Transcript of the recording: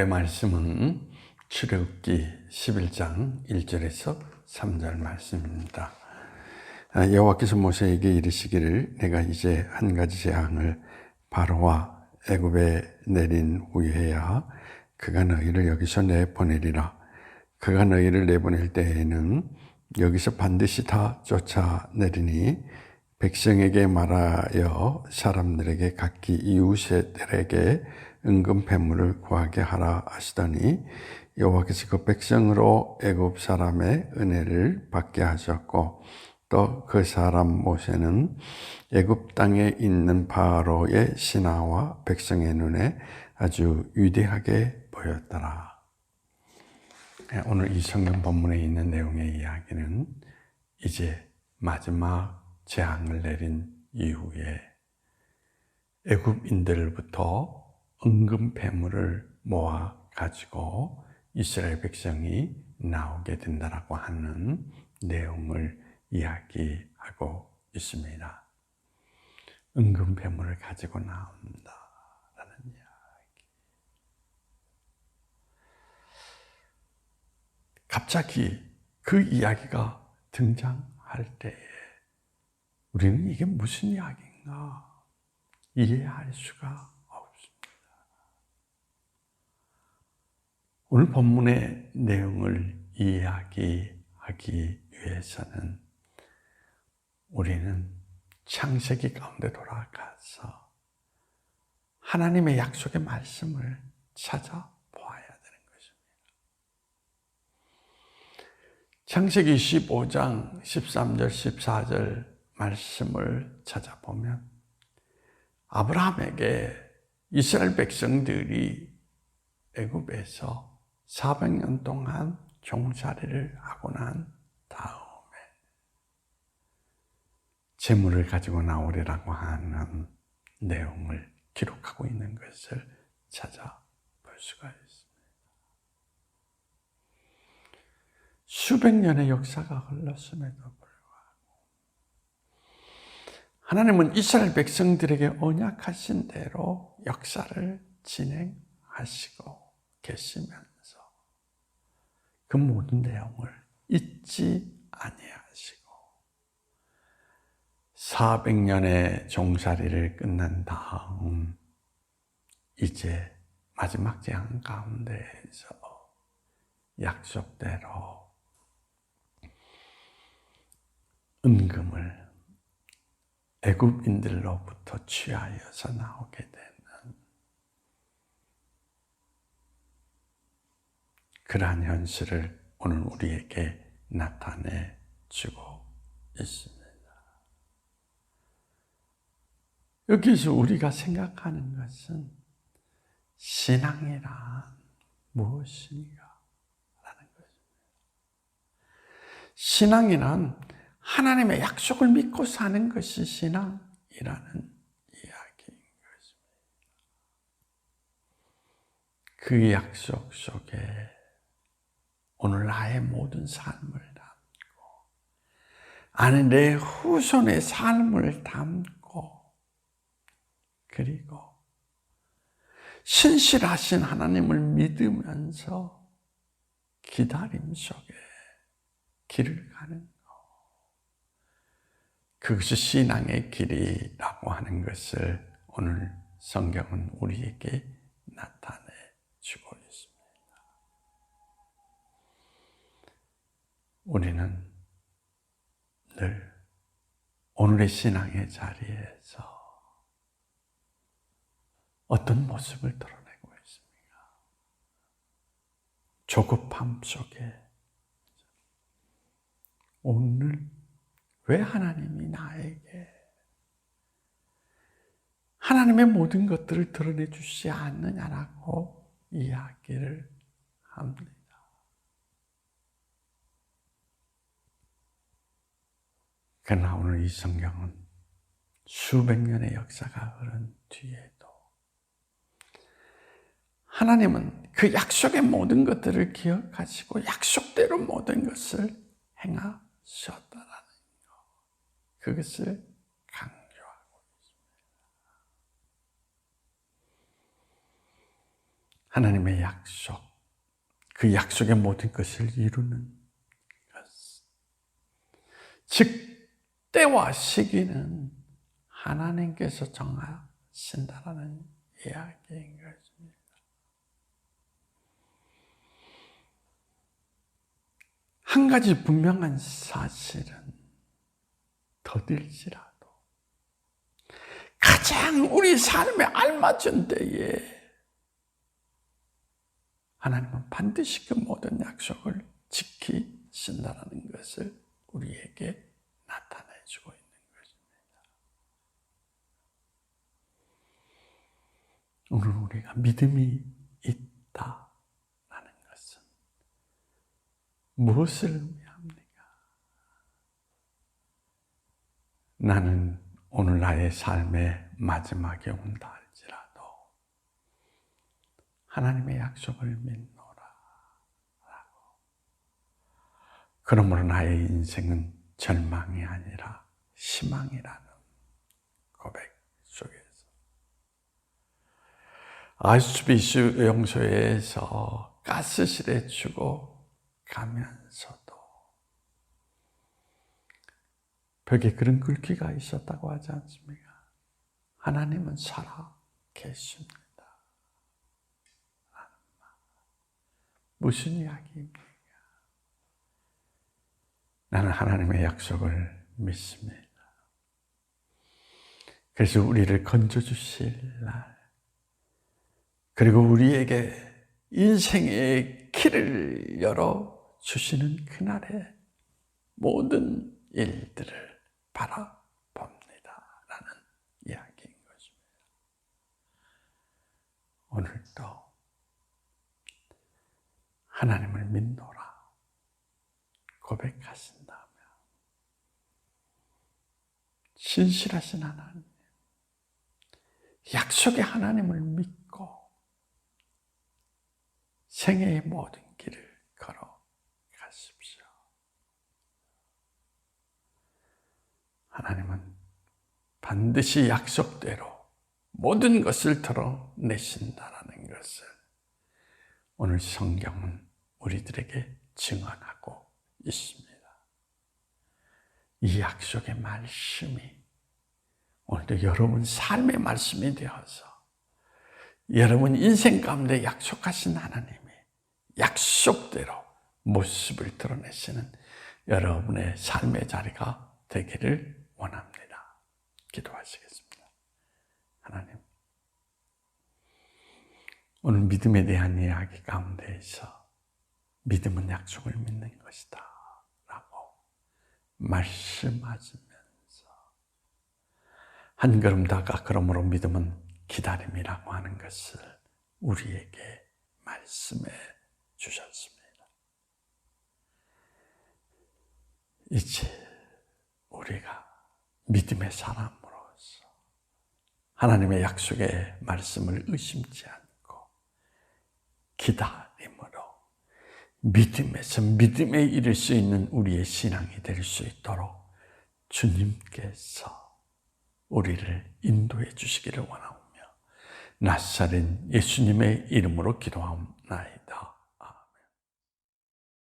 오늘의 말씀은 출애굽기 11장 1절에서 3절 말씀입니다. 아, 여호와께서 모세에게 이르시기를 내가 이제 한 가지 재앙을 바로와 애굽에 내린 후에야 그가 너희를 여기서 내보내리라. 그가 너희를 내보낼 때에는 여기서 반드시 다 쫓아내리니 백성에게 말하여 사람들에게 각기 이웃들에게 은금 패물을 구하게 하라 하시더니 여호와께서 그 백성으로 애굽 사람의 은혜를 받게 하셨고 또 그 사람 모세는 애굽 땅에 있는 바로의 신하와 백성의 눈에 아주 위대하게 보였더라. 네, 오늘 이 성경 본문에 있는 내용의 이야기는 이제 마지막 재앙을 내린 이후에 애굽인들부터 은금 패물을 모아 가지고 이스라엘 백성이 나오게 된다라고 하는 내용을 이야기하고 있습니다. 은금 패물을 가지고 이야기. 갑자기 그 이야기가 등장할 때에 우리는 이게 무슨 이야기인가 이해할 수가 없습니다. 오늘 본문의 내용을 이야기하기 위해서는 우리는 창세기 가운데 돌아가서 하나님의 약속의 말씀을 찾아 보아야 되는 것입니다. 창세기 15장 13절 14절 말씀을 찾아보면 아브라함에게 이스라엘 백성들이 애굽에서 400년 동안 종살이를 하고 난 다음에 재물을 가지고 나오리라고 하는 내용을 기록하고 있는 것을 찾아볼 수가 있습니다. 수백 년의 역사가 흘렀음에도 불구하고 하나님은 이스라엘 백성들에게 언약하신 대로 역사를 진행하시고 계시면서 그 모든 내용을 잊지 아니하시고 400년의 종살이를 끝난 다음 이제 마지막 재앙 가운데에서 약속대로 은금을 애굽인들로부터 취하여서 나오게 되는 그러한 현실을 오늘 우리에게 나타내 주고 있습니다. 여기서 우리가 생각하는 것은 신앙이란 무엇인가? 라는 것입니다. 신앙이란 하나님의 약속을 믿고 사는 것이 신앙이라는 이야기인 것입니다. 그 약속 속에 오늘 나의 모든 삶을 담고, 아니, 내 후손의 삶을 담고, 그리고 신실하신 하나님을 믿으면서 기다림 속에 길을 가는 것. 그것이 신앙의 길이라고 하는 것을 오늘 성경은 우리에게 주고 있습니다. 우리는 늘 오늘의 신앙의 자리에서 어떤 모습을 드러내고 있습니까? 조급함 속에 오늘 왜 하나님이 나에게 하나님의 모든 것들을 드러내 주시지 않느냐라고 이야기를 합니다. 그러나 오늘 이 성경은 수백 년의 역사가 흐른 뒤에도 하나님은 그 약속의 모든 것들을 기억하시고 약속대로 모든 것을 행하셨다라는 것. 그것을 강조하고 있습니다. 하나님의 약속, 그 약속의 모든 것을 이루는 것. 즉, 때와 시기는 하나님께서 정하신다라는 이야기인 것입니다. 한 가지 분명한 사실은 더딜지라도 가장 우리 삶에 알맞은 때에 하나님은 반드시 그 모든 약속을 지키신다는 것을 우리에게 나타내 주고 있는 것입니다. 오늘 우리가 믿음이 있다라는 것은 무엇을 의미합니까? 나는 오늘 나의 삶의 마지막에 온다 할지라도 하나님의 약속을 믿노라. 그러므로 나의 인생은 절망이 아니라 희망이라는 고백 속에서 아수비스 영소에서 가스실에 주고 가면서도 벽에 그런 글귀가 있었다고 하지 않습니까? 하나님은 살아 계십니다. 무슨 이야기입니까? 나는 하나님의 약속을 믿습니다. 그래서 우리를 건져주실 날, 그리고 우리에게 인생의 길을 열어 주시는 그날의 모든 일들을 바라봅니다. 라는 이야기인 것입니다. 오늘도 하나님을 믿노라 고백하신다면 신실하신 하나님, 약속의 하나님을 믿고 생애의 모든 길을 걸어 가십시오. 하나님은 반드시 약속대로 모든 것을 드러내신다라는 것을 오늘 성경은 우리들에게 증언하고 있습니다. 이 약속의 말씀이 오늘도 여러분 삶의 말씀이 되어서 여러분 인생 가운데 약속하신 하나님의 약속대로 모습을 드러내시는 여러분의 삶의 자리가 되기를 원합니다. 기도하시겠습니다. 하나님, 오늘 믿음에 대한 이야기 가운데에서 믿음은 약속을 믿는 것이다. 말씀하시면서 한 걸음 다가 그러므로 믿음은 기다림이라고 하는 것을 우리에게 말씀해 주셨습니다. 이제 우리가 믿음의 사람으로서 하나님의 약속의 말씀을 의심치 않고 기다림으로 믿음에서 믿음에 이를 수 있는 우리의 신앙이 될 수 있도록 주님께서 우리를 인도해 주시기를 원하오며 나사렛 예수님의 이름으로 기도하옵나이다.